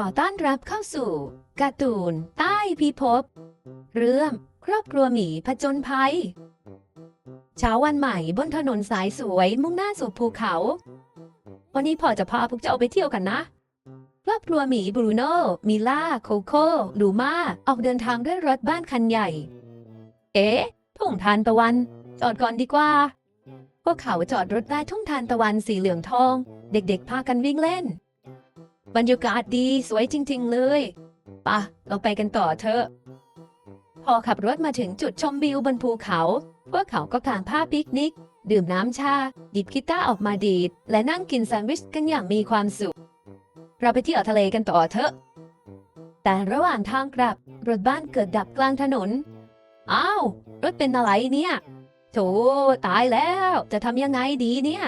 ขอต้อนรับเข้าสู่การ์ตูนใต้พิภพ เรื่องครอบครัวหมีผจญภัย เช้าวันใหม่บนถนนสายสวยมุ่งหน้าสู่ภูเขา วันนี้พ่อจะพาพวกเจ้าไปเที่ยวกันนะ ครอบครัวหมีบรูโน่มิล่า โคโค่ลูมาออกเดินทางด้วยรถบ้านคันใหญ่ เอ๊ะทุ่งทานตะวัน จอดก่อนดีกว่า พวกเขาจอดรถใต้ทุ่งทานตะวันสีเหลืองทอง เด็กๆพากันวิ่งเล่น บรรยากาศดีสวยจริง ๆ เลยปะเราไปกันต่อเถอะ พอขับรถมาถึงจุดชมวิวบนภูเขา พวกเขาก็กางผ้าปิกนิก ดื่มน้ำชาหยิบกีตาร์ออกมาดีด และนั่งกินแซนด์วิชกันอย่างมีความสุข เราไปเที่ยวทะเลกันต่อเถอะ แต่ระหว่างทางกลับ รถบ้านเกิดดับกลางถนน อ้าว รถเป็นอะไรเนี่ยโถตายแล้ว จะทำยังไงดีเนี่ย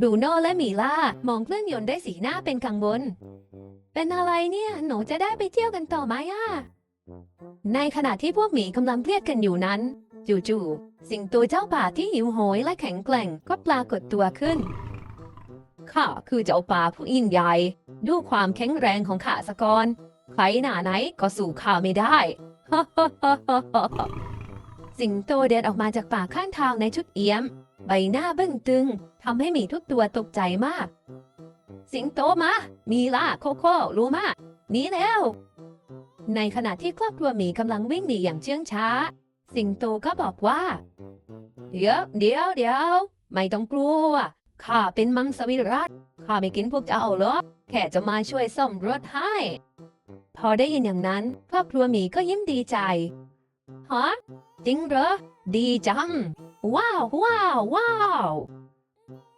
บรูโน่และมีล่ามองเครื่องยนต์ได้สีหน้าเป็นกังวล เป็นอะไรเนี่ย หนูจะได้ไปเที่ยวกันต่อไหมอะ ในขณะที่พวกหมีกำลังเครียดกันอยู่นั้น จู่ๆ สิ่งตัวเจ้าป่าที่หิวโหยและแข็งแกร่งก็ปรากฏตัวขึ้น ข้าคือเจ้าป่าผู้ยิ่งใหญ่ดูความแข็งแรงของข้าสะกอนใครหนาไหนก็สู่ข้าไม่ได้ สิงโตเดินออกมาจากป่าข้างทางในชุดเอี้ยม ใบหน้าบิ้งตึงทำให้หมีทุกตัวตกใจมาก สิงโตมามีล่าโคโค่รู้มาหนีแล้ว ในขณะที่ครอบครัวหมีกำลังวิ่งหนีอย่างเชื่องช้า สิงโตก็บอกว่า เดี๋ยวเดี๋ยวเดี๋ยวไม่ต้องกลัวข้าเป็นมังสวิรัตข้าไม่กินพวกเจ้าหรอกแค่จะมาช่วยซ่อมรถให้ พอได้ยินอย่างนั้น ครอบครัวหมีก็ยิ้มดีใจ ฮะจริงเหรอ ดีจัง ว้าวว้าวว้าว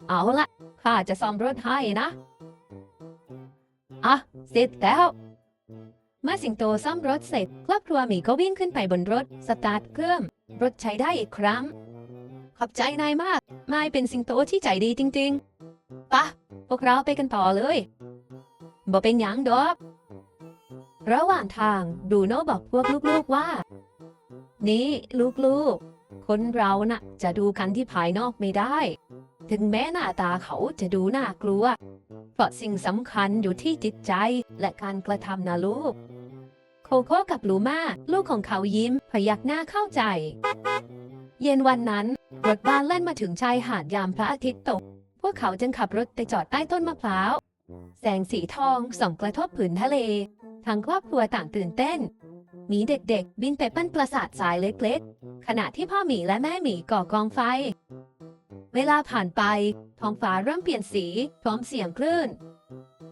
เอาละข้าจะซ่อมรถให้นะ อะ เสร็จแล้วเมื่อสิงโตซ่อมรถเสร็จ ครอบครัวหมีก็วิ่งขึ้นไปบนรถ สตาร์ทเครื่องรถใช้ได้อีกครั้ง ขอบใจนายมาก นายเป็นสิงโตที่ใจดีจริงๆปะพวกเราไปกันต่อเลยบ่เป็นหยังดอก ระหว่างทางดูโนบอกพวกลูกๆว่า นี่ลูกๆ คนเราน่ะ จะดูกันที่ภายนอกไม่ได้ ถึงแม้หน้าตาเขาจะดูน่ากลัว เพราะสิ่งสำคัญอยู่ที่จิตใจและการกระทำนะลูก โคโค่กับลูมาลูกของเขายิ้มพยักหน้าเข้าใจ เย็นวันนั้น รถบ้านแล่นมาถึงชายหาดยามพระอาทิตย์ตก พวกเขาจึงขับรถไปจอดใต้ต้นมะพร้าว แสงสีทองส่องกระทบผืนทะเลทั้งครอบครัวต่างตื่นเต้น หมีเด็กๆ บินไปปั้นปราสาททรายเล็กๆ ขณะที่พ่อหมีและแม่หมีก่อกองไฟ เวลาผ่านไป ท้องฟ้าเริ่มเปลี่ยนสีพร้อมเสียงคลื่น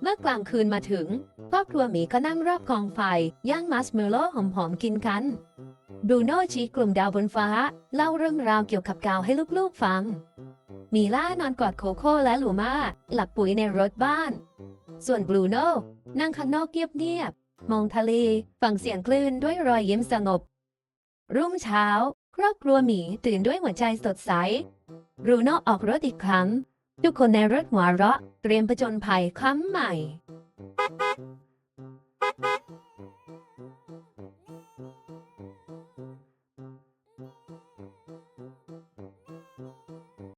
เมื่อกลางคืนมาถึงครอบครัวหมีก็นั่งรอบกองไฟ ย่างมัสเมลโล่หอมๆกินกันบรูโน่ชี้กลุ่มดาวบนฟ้า เล่าเรื่องราวเกี่ยวกับกาวให้ลูกๆฟัง มีล่านอนกอดโคโค่และลูมาหลับปุ๋ยในรถบ้าน ส่วนบรูโน่นั่งข้างนอกเงียบๆ มองทะเล ฟังเสียงคลื่นด้วยรอยยิ้มสงบ รุ่งเช้า ครอบครัวหมีตื่นด้วยหัวใจสดใส รูโน่ออกรถอีกครั้ง ทุกคนในรถหัวเราะ เตรียมผจญภัยครั้งใหม่